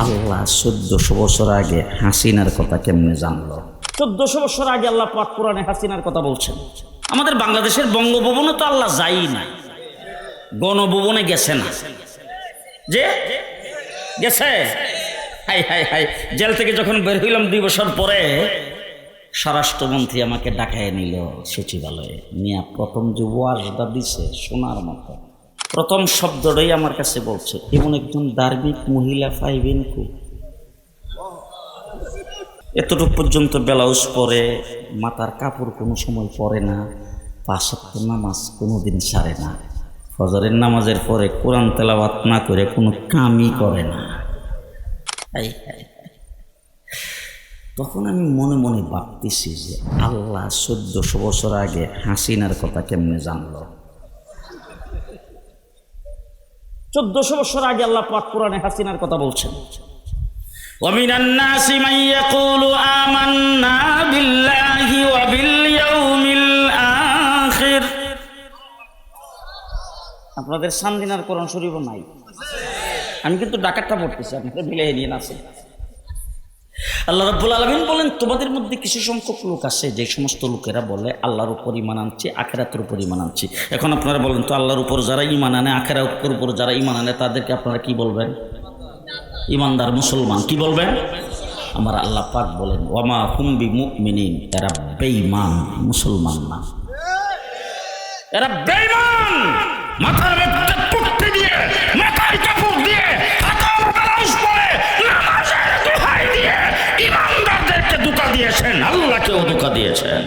আল্লাহ চোদ্দশো বছর আগে হাসিনার কথা কেমনে জানলো? চোদ্দশো বছর আগে আল্লাহ পাক পুরাণে হাসিনার কথা বলছেন। আমাদের বাংলাদেশের বঙ্গভবনে তো আল্লাহ যাই না গণভবনে গেছে না। যে? গেছে? হাই হাই হাই, জেল থেকে যখন বের হইলাম দুই বছর পরে, স্বরাষ্ট্রমন্ত্রী আমাকে ডাকায় নিল সচিবালয়ে। নিয়ে প্রথম যে ওয়াজটা দিছে শোনার মতো। প্রথম শব্দটাই আমার কাছে বলছে, এমন একজন ধার্মিক মহিলা পাইবেন খুব এতটুকু পর্যন্ত ব্লাউজ পরে, মাথার কাপড় কোনো সময় পরে না পাঁচক্ত নামাজ কোনো দিন সারে না। ফজরের নামাজের পরে কোরআন তেলাওয়াত না করে কোনো কামই করে না। তখন আমি মনে মনে ভাবতেছি যে আল্লাহ চোদ্দশো বছর আগে হাসিনার কথা কেমনে জানলো? চোদ্দশো বছর আগে আল্লাহ পাক কোরআনে হাসিনার কথা বলছেন ومن الناس من يقول آمنا بالله وباليوم الآخر আপনাদের সান্দিনার কোরআন শরীফ নাই আমি কিন্তু ডাকাতটা পড়তেছি আপনাদের মিলিয়ে নিয়ে আছে আল্লাহ রাব্বুল আলমিন বলেন, তোমাদের মধ্যে কিছু সংখ্যক লোক আছে, যে সমস্ত লোকেরা বলে, আল্লাহর উপর ইমান আনছি, আখেরাতের উপর ইমান আনছি। এখন আপনারা বলেন, তো আল্লাহর উপর যারা ইমান আনে, আখেরাতের উপর যারা ইমান আনে, তাদেরকে আপনারা কি বলবেন? ইমানদার মুসলমান, কি বলবেন? আমার আল্লাহ পাক বলেন, ওয়ামা হুম্বি মুমিনিন এরা বেঈমান, মুসলমান না। এরা বেঈমান! মাথার মধ্যে দিয়েছেন আল্লাহকেও ধোঁকা দিয়েছেন।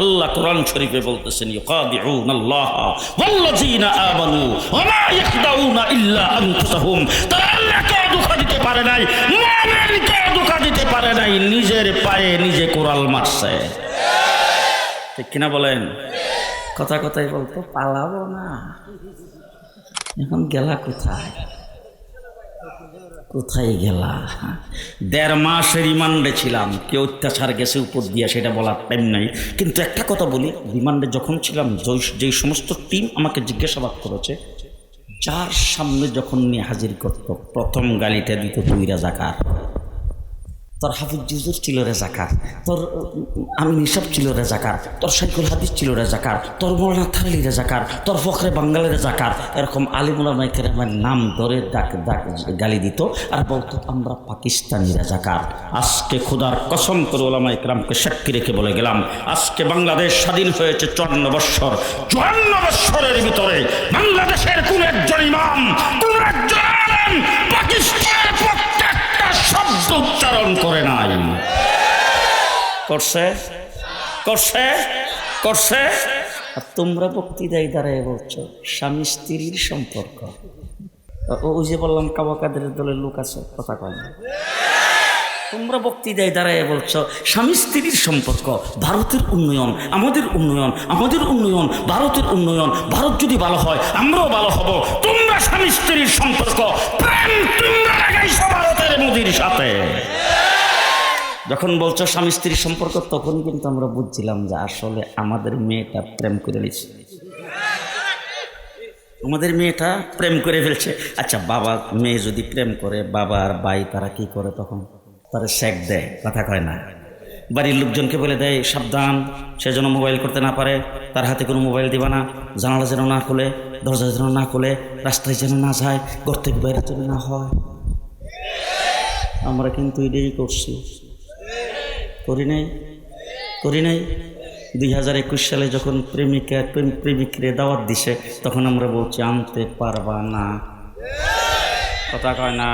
আল্লাহ কোরআন শরীফে বলতেছেন, ইউকাদিউন আল্লাহ ওয়াল্লাযীনা আমানু ওয়া মা ইয়াখদাউনা ইল্লা আনফুসাহুম। তারা আল্লাহকে ধোঁকা দিতে পারে নাই মুমিনকে ধোঁকা দিতে পারে নাই, নিজের পায়ে নিজে কোরাল মারছে। ঠিক কিনা বলেন? কথা কথাই বলতো, পালাবো না। এখন গেলা কোথায়? কোথায় গেলা? দেড় মাস রিমান্ডে ছিলাম। কেউ অত্যাচার গেছে, উপর দিয়া সেটা বলার টাইম নাই। কিন্তু একটা কথা বলি, রিমান্ডে যখন ছিলাম, যেই- সমস্ত টিম আমাকে জিজ্ঞাসাবাদ করেছে, যার সামনে যখন নিয়ে হাজির করত, প্রথম গালিটা দিত তুই রাজাকার। তোর হাফিজ জুজুর ছিল রেজাকার, তোর আমি নিসাব ছিল রেজাকার, তোর সাইকুল হাদিস ছিল রেজাকার, তোর মৌলানা থালি রেজাকার, তোর ফখরে বাঙ্গালি রেজাকার, এরকম আলিমুলা মাইকের আমার নাম ধরে ডাক ডাক, গালি দিত, আর বলতো, আমরা পাকিস্তানি রেজাকার। আজকে খোদার কসম করে ওলামা ইকরামকে সাক্ষী রেখে বলে গেলাম, আজকে বাংলাদেশ স্বাধীন হয়েছে চুয়ান্ন বৎসর। চুয়ান্ন বৎসরের ভিতরে বাংলাদেশের কোন একজন ইমাম, কোন একজন করছে? করছে? করছে? আর তোমরা বক্তৃতায় দাঁড়ায় বলছো, স্বামী স্ত্রীর সম্পর্ক। ওই যে বললাম কাবাকাদের দলের লোক আছে, কথা কয় না। তোমরা বক্তৃতায় দাঁড়ায় বলছো, স্বামী স্ত্রীর সম্পর্ক, ভারতের উন্নয়ন, আমাদের উন্নয়ন আমাদের উন্নয়ন, ভারতের উন্নয়ন, ভারত যদি ভালো হয়, আমরাও ভালো হব। তোমরা স্বামী স্ত্রীর সম্পর্ক প্রেম তোমরা লাগাইছো ভারতের মোদির সাথে যখন বলছো স্বামী স্ত্রীর সম্পর্ক, তখন কিন্তু আমরা বুঝছিলাম যে আসলে আমাদের মেয়েটা প্রেম করে নিচ্ছে আমাদের মেয়েটা প্রেম করে ফেলছে। আচ্ছা বাবা, মেয়ে যদি প্রেম করে, বাবা আর ভাই তারা কি করে তখন? তারা শেক দেয়, কথা কয় না। বাড়ির লোকজনকে বলে দেয়, সাবধান, সে যেন মোবাইল করতে না পারে, তার হাতে কোনো মোবাইল দিবা না, জানালা যেন না খুলে, দরজা যেন না খুলে, রাস্তায় যেন না যায়, ঘর থেকে বাইরে যেন না হয়। আমরা কিন্তু এটাই করছি। করি নাই করি নাই। দুই হাজার একুশ সালে যখন প্রেমিকা প্রেম প্রেমিকরে দাওয়াত দিছে, তখন আমরা বলছি, আনতে পারবা না। কথা কয় না।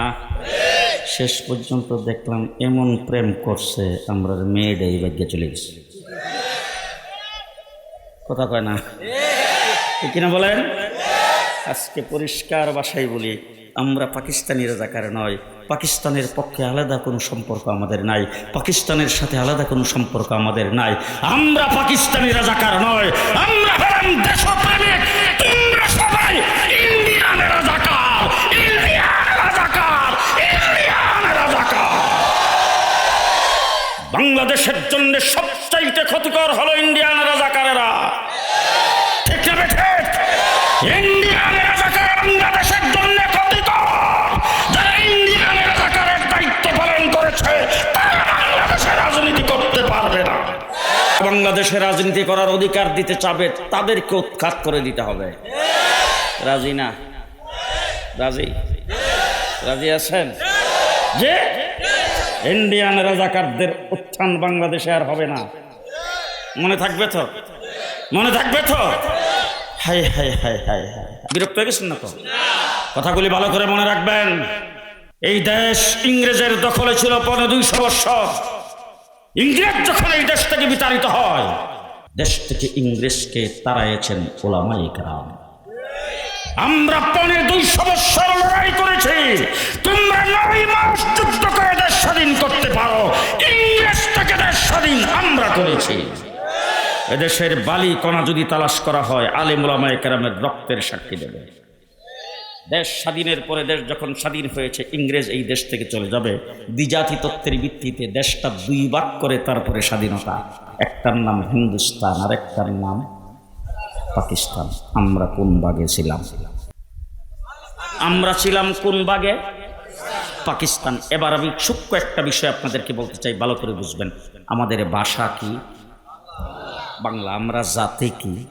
শেষ পর্যন্ত দেখলাম, এমন প্রেম করছে, আমরা মেয়েটাই ভাগ্যে চলে গেছে। কথা কয় না। কিনা বলেন? আজকে পরিষ্কার ভাষায় বলি, আমরা পাকিস্তানি রাজাকার নয় পাকিস্তানের পক্ষে আলাদা কোনো সম্পর্ক আমাদের নাই। পাকিস্তানের সাথে আলাদা কোনো সম্পর্ক আমাদের নাই। আমরা পাকিস্তানি রাজাকার নয় আমরা হলাম দেশপ্রেমিক। তোমরা সবাই রাজাকার। ইন্ডিয়ান রাজাকার। রাজাকার। বাংলাদেশের জন্য সবচাইতে ক্ষতিকর হলো ইন্ডিয়ান রাজাকারেরা। বাংলাদেশে রাজনীতি করার অধিকার দিতে চাবে তাদেরকে উৎখাত করে দিতে হবে। রাজি না? রাজি? রাজি আছেন? যে ইন্ডিয়ান রাজাকারদের উত্থান বাংলাদেশে আর হবে না। মনে থাকবে তো? মনে থাকবে তো? হাই হাই হাই হাই হাই বিরক্ত হয়ে গেছেন না তো? কথাগুলি ভালো করে মনে রাখবেন। এই দেশ ইংরেজের দখলে ছিল পনেরো দুইশো বৎসর। ইংরেজ যখন এই দেশ থেকে বিতাড়িত হয়, দেশ থেকে ইংরেজকে তাড়াইয়েছেন ওলামাই গ্রাম আমরা পনেরো দুইশো বৎসর লড়াই করেছি, তোমরা নয় মাস যুদ্ধ করে দেশ স্বাধীন করতে পারো, ইংরেজ থেকে দেশ স্বাধীন আমরা করেছি। এদেশের বালি কণা যদি তালাশ করা হয় আলিমুলামায় কেরামের রক্তের সাক্ষী দেবে। দেশ স্বাধীনের পরে দেশ যখন স্বাধীন হয়েছে, ইংরেজ এই দেশ থেকে চলে যাবে। দ্বিজাতি তত্ত্বের ভিত্তিতে দেশটা দুই ভাগ করে তারপরে স্বাধীনতা। একটার নাম হিন্দুস্তান আর একটার নাম পাকিস্তান। আমরা কোন ভাগে ছিলাম? আমরা ছিলাম কোন ভাগে? পাকিস্তান। এবার আমি সূক্ষ্ম একটা বিষয় আপনাদেরকে বলতে চাই, ভালো করে বুঝবেন। আমাদের ভাষা কি? বাংলা। আমরা জাতে কি?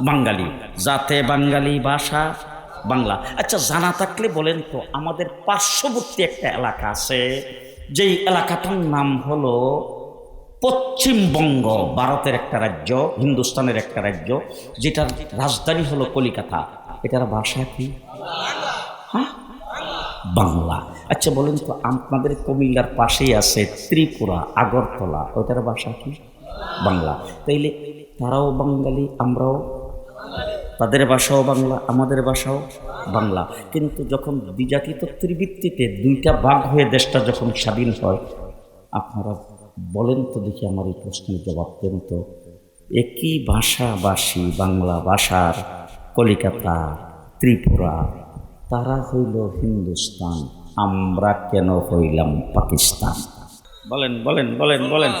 বাঙালি। জাতে বাঙালি ভাষা। বাংলা। আচ্ছা জানা থাকলে বলেন তো, আমাদের পার্শ্ববর্তী একটা এলাকা আছে, যেই এলাকাটার নাম হলো পশ্চিমবঙ্গ ভারতের একটা রাজ্য, হিন্দুস্তানের একটা রাজ্য, যেটার রাজধানী হলো কলিকাতা। এটার ভাষা কি? হ্যাঁ? বাংলা। আচ্ছা বলেন তো, আপনাদের কুমিল্লার পাশেই আছে ত্রিপুরা, আগরতলা ওটার ভাষা কি? বাংলা। তাইলে তারাও বাঙালি, আমরাও তাদের ভাষাও বাংলা, আমাদের ভাষাও বাংলা। কিন্তু যখন দ্বিজাতি তত্ত্বের ভিত্তিতে দুইটা ভাগ হয়ে দেশটা যখন স্বাধীন হয়, আপনারা বলেন তো দেখি আমার এই প্রশ্নের জবাব দেন তো। একই ভাষাভাষী বাংলা ভাষার কলিকাতা, ত্রিপুরা, তারা হইল হিন্দুস্তান, আমরা কেন হইলাম পাকিস্তান? বলেন বলেন বলেন বলেন।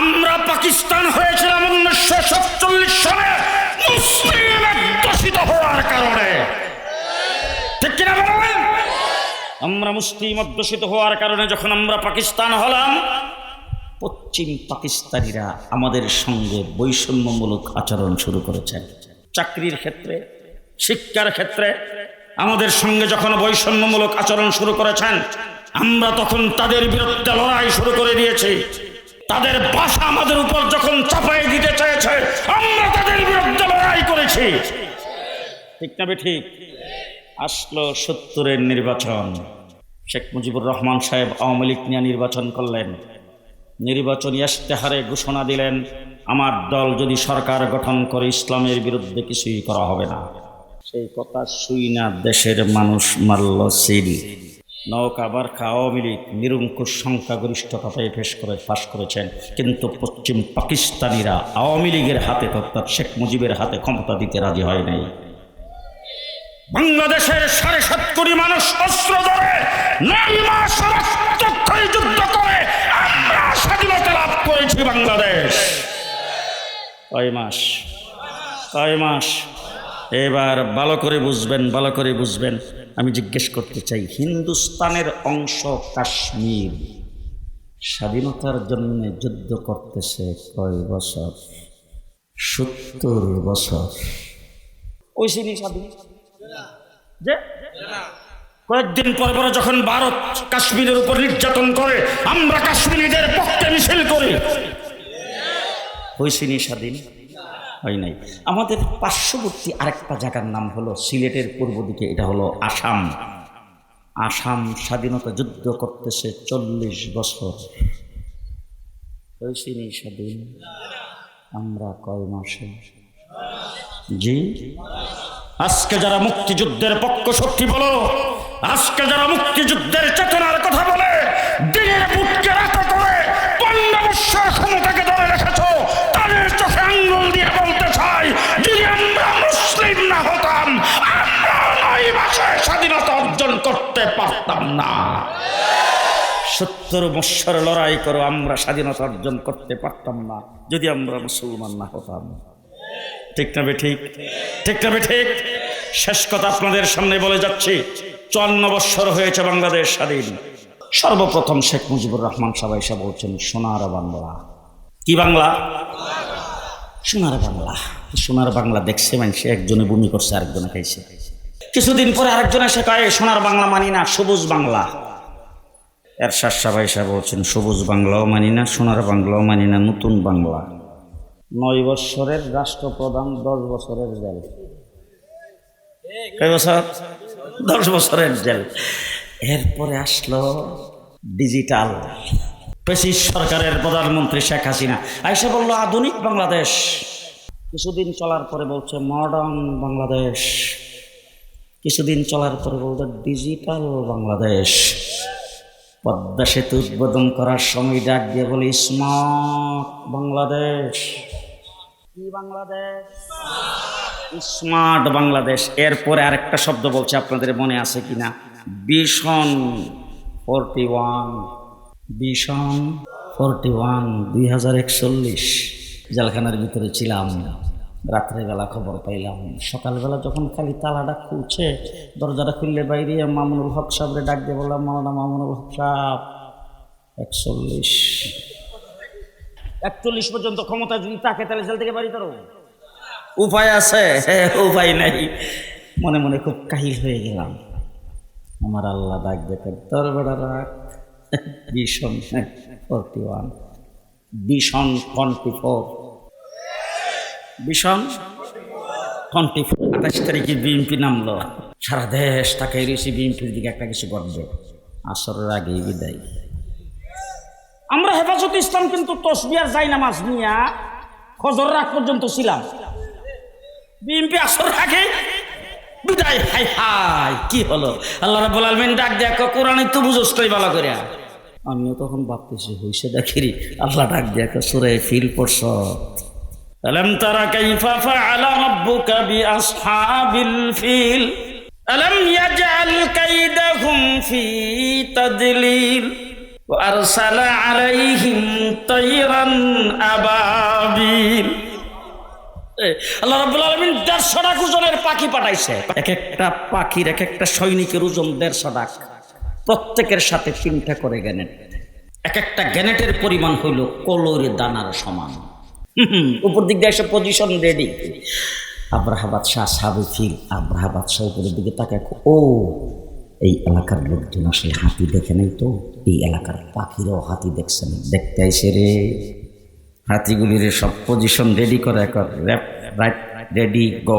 আমরা পাকিস্তান হয়েছিলাম উনিশশো সাতচল্লিশ সালে। হওয়ার কারণে। আমরা মুসলিম অধ্যুষিত হওয়ার কারণে যখন আমরা পাকিস্তান হলাম, পশ্চিম পাকিস্তানিরা আমাদের সঙ্গে বৈষম্যমূলক আচরণ শুরু করেছেন চাকরির ক্ষেত্রে, শিক্ষার ক্ষেত্রে আমাদের সঙ্গে যখন বৈষম্যমূলক আচরণ শুরু করেছেন, আমরা তখন তাদের বিরুদ্ধে লড়াই শুরু করে দিয়েছি। তাদের বাসা আমাদের উপর যখন চাপাই দিতে চেয়েছে, আমরা তাদের লড়াই করেছি। ঠিক না ঠিক আসলো সত্তরের নির্বাচন। শেখ মুজিবুর রহমান সাহেব আওয়ামী লীগ নিয়ে নির্বাচন করলেন। নির্বাচনী ইশতেহারে ঘোষণা দিলেন, আমার দল যদি সরকার গঠন করে ইসলামের বিরুদ্ধে কিছুই করা হবে না। সেই কথা শুই না দেশের মানুষ মারল সিল। নৌকা বার্খা আওয়ামী লীগ নিরঙ্কুশ সংখ্যাগরিষ্ঠতায় পেশ করে পাশ করেছেন। কিন্তু পশ্চিম পাকিস্তানিরা আওয়ামী লীগের হাতে অর্থাৎ শেখ মুজিবের হাতে ক্ষমতা দিতে রাজি হয় নাই। বাংলাদেশের সাড়ে সাত কোটি মানুষ অস্ত্র ধরে যুদ্ধ করে, আমরা স্বাধীনতা লাভ করেছি বাংলাদেশ। কয় মাস? কয় মাস? এবার ভালো করে বুঝবেন, ভালো করে বুঝবেন। আমি জিজ্ঞেস করতে চাই, হিন্দুস্তানের অংশ কাশ্মীর স্বাধীনতার জন্য যুদ্ধ করতেছে কয় বছর? সত্তর বছর। ওই সিনি স্বাধীন। যে? কয়েকদিন পর পরে যখন ভারত কাশ্মীরের উপর নির্যাতন করে, আমরা কাশ্মীরিদের পক্ষে মিছিল করি। হয়েছিনি স্বাধীন। হয় নাই। আমাদের পার্শ্ববর্তী আরেকটা জায়গার নাম হলো সিলেটের পূর্ব দিকে, এটা হলো আসাম। আসাম স্বাধীনতা যুদ্ধ করতেছে চল্লিশ বছর। স্বাধীন? আমরা কয় মাসে? জি? আজকে যারা মুক্তিযুদ্ধের পক্ষ শক্তি বলো, আজকে যারা মুক্তিযুদ্ধের চেতনার কথা বলে, দিনের বুটকে রাখা করে পনেরো ক্ষমতাকে ধরে করতে পারতাম না। সত্তর বৎসর লড়াই করো আমরা স্বাধীনতা অর্জন করতে পারতাম না, যদি আমরা মুসলমান না হতাম। ঠিক না ঠিক? ঠিক না ঠিক? শেষ কথা আপনাদের সামনে বলে যাচ্ছি, চুয়ান্ন বৎসর হয়েছে বাংলাদেশ স্বাধীন। সর্বপ্রথম শেখ মুজিবুর রহমান সবাই এসে বলছেন, সোনার বাংলা। কি বাংলা? সোনার বাংলা। সোনার বাংলা দেখছে মানুষে একজনে বমি করছে, আরেকজনে খাইছে। কিছুদিন পরে আরেকজন এসে কয় সোনার বাংলা মানি না, সবুজ বাংলা। এর শাসাবাই সাহেব বলছেন, সবুজ বাংলাও মানি না, সোনার বাংলাও মানি না, নতুন বাংলা। নয় বছরের রাষ্ট্রপ্রধান, দশ বছরের জেল। কয় বছর? দশ বছরের জেল। এরপরে আসলো ডিজিটাল। পেশিস সরকারের প্রধানমন্ত্রী শেখ হাসিনা। আইসা বলল, আধুনিক বাংলাদেশ। কিছুদিন চলার পরে বলছে, মডার্ন বাংলাদেশ। কিছুদিন চলার পরে বলতো ডিজিটাল বাংলাদেশ পদ্মা সেতু উদ্বোধন করার সময় ডাক দিয়ে বলি স্মার্ট বাংলাদেশ কি বাংলাদেশ? স্মার্ট বাংলাদেশ এরপরে আরেকটা শব্দ বলছে, আপনাদের মনে আছে কিনা? Vision forty one vision forty one দুই হাজার একচল্লিশ। জেলখানার ভিতরে ছিলাম। রাত্রেবেলা খবর পাইলাম সকালবেলা যখন খালি তালাটা খুলছে দরজাটা খুললে বাইরে মামুনুল হক সাহেবরে ডাক দিয়ে বললাম মাওলানা মামুনুল হক সাহেব একচল্লিশ একচল্লিশ পর্যন্ত ক্ষমতা যদি তাকে তাহলে জেল থেকে বাড়ি তারো উপায় আছে হ্যাঁ, উপায় নাই মনে মনে খুব কাহিল হয়ে গেলাম আমার আল্লাহ ডাক দেখেন তোর বেড়া রাখ vision forty one vision four vision four আঠাশ তারিখে বিএনপি নামলো। সারা দেশ তাকে রয়েছে বিএনপির দিকে একটা কিছু করবে আসরের আগেই বিদায়। আমরা হেফাজত ইসলাম কিন্তু তসবিয়ার যাই না নামাজ নিয়া ফজর রাত পর্যন্ত ছিলাম। বিএনপি আসর আগে বিদায়। হাই হাই, কি হলো? আল্লাহ রাব্বুল আলামিন ডাক ক কোরআনে তো বুঝোস তুই ভালো করে আমিও তখন ভাবতেছি, হইছে দেখিরি? আল্লাহ ডাক ক সূরা ফিল পড়ছ। ألم تر كيف فعل ربك بأصحاب الفيل ألم يجعل كيدهم في تضليل وأرسل عليهم طيرا أبابيل এ, আল্লাহ রাব্বুল আলামিন দেড়শো লাখ ওজনের পাখি পাঠাইছে এক একটা পাখির এক একটা সৈনিকের ওজন দেড়শো লাখ প্রত্যেকের সাথে তিনটা করে গ্যানেট এক একটা গ্যানেটের পরিমাণ হইল কলোর দানার সমান হুম, হুম, উপর দিক দিয়ে এসে পজিশন রেডি আব্রাহাবাদ শাহ সাবে ফিল আব্রাহাবাদ শাহ উপরের দিকে তাকে ও, এই এলাকার লোকজন আসলে হাতি দেখে নাই তো? এই এলাকার পাখিরাও হাতি দেখছে না। দেখতে আইসে রে। হাতিগুলির সব পজিশন রেডি করে কর। র্যাপ রাইট রেডি গো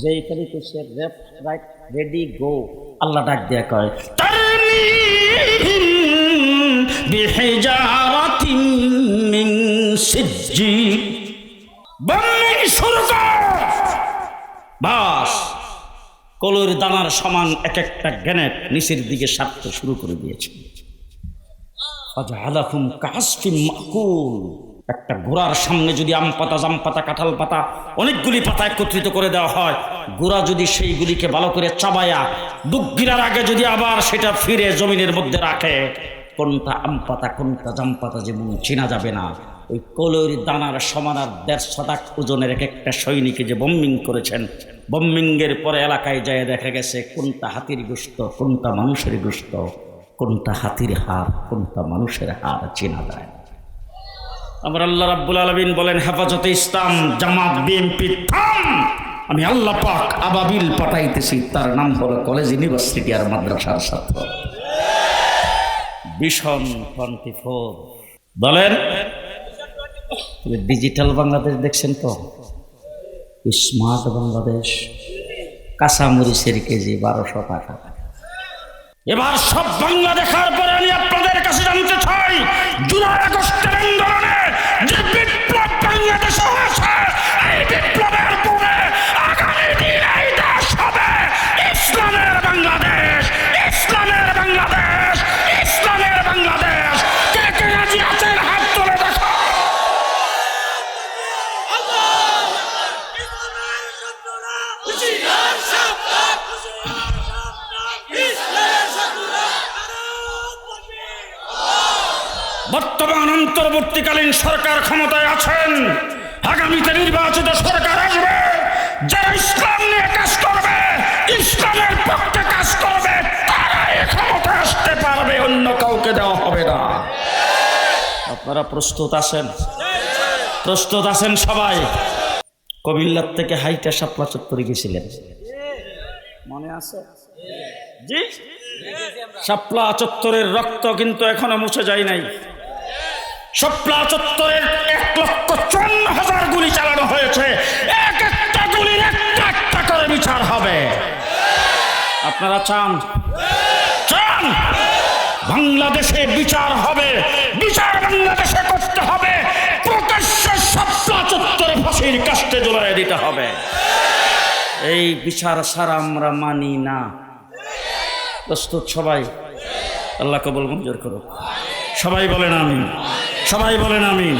যেইখানে তো সে র্যাপ রাইট রেডি গো আল্লাহ ডাক দেয়া কয় বিহিজারাতিন বন্দিন বাস, কলুর দানার সমান এক একটা গ্যানেট নিচের দিকে সারতে শুরু করে দিয়েছে। মাকুল। একটা ঘোড়ার সামনে যদি আম পাতা, জাম পাতা, কাঁঠাল পাতা অনেকগুলি পাতা একত্রিত করে দেওয়া হয় গোড়া যদি সেইগুলিকে ভালো করে চাবায়া বুক গিরার আগে যদি আবার সেটা ফিরে জমিনের মধ্যে রাখে, কোনটা আম পাতা, কোনটা জাম পাতা যেমন চেনা যাবে না। ওই কলর দানার সমান আর দেড়শো টাক ওজনের এক একটা সৈনিকে যে বম্বিং করেছেন। বম্বিংয়ের পরে এলাকায় যায়, দেখা গেছে কোনটা হাতির গোস্ত, কোনটা মানুষের গোস্ত, কোনটা হাতির হার কোনটা মানুষের হার চেনা যায়। আমার আল্লাহ রাব্বুল আলমিন বলেন, হেফাজতে ইসলাম, জামাত বিএনপি থাম! আমি আল্লাহ পাক আবাবিল পাঠাইতেছি। তার নাম হলো কলেজ, ইউনিভার্সিটি আর মাদ্রাসার ছাত্র। ভীষণ ফোর বলেন ডিজিটাল বাংলাদেশ দেখছেন তো? স্মার্ট বাংলাদেশ কাঁচামরিচের কেজি বারোশো টাকা। এবার সব বাংলা দেখার পরে আমি আপনাদের কাছে জানতে চাই, জুলাই আগস্টের আন্দোলনে যে বিপ্লব বাংলাদেশে হয়েছে, এই বিপ্লবের যারা ইসলাম নিয়ে কাজ করবে, ইসলামের পক্ষে কাজ করবে তারাই ক্ষমতায় আসতে পারবে, অন্য কাউকে দেওয়া হবে না। আপনারা প্রস্তুত আছেন? প্রস্তুত আছেন সবাই? কবিল্লার থেকে হাইটা শাপলা চত্বরে গেছিলেন। মনে আছে? জি? শাপলা চত্বরের রক্ত কিন্তু এখনও মুছে যায় নাই। শাপলা চত্বরের এক লক্ষ হাজার গুলি চালানো হয়েছে। এক আপনারা চান? চান? বাংলাদেশে বিচার হবে, বিচার বাংলাদেশে করতে হবে, প্রকাশ্যে শাপলা চত্বরে ফাঁসির কাস্টে জোড়ায় দিতে হবে। এই বিচার সারা আমরা মানি না। প্রস্তুত সবাই? আল্লাহ কবল মঞ্জুর করুক। সবাই বলেন আমিন। সবাই বলেন আমিন।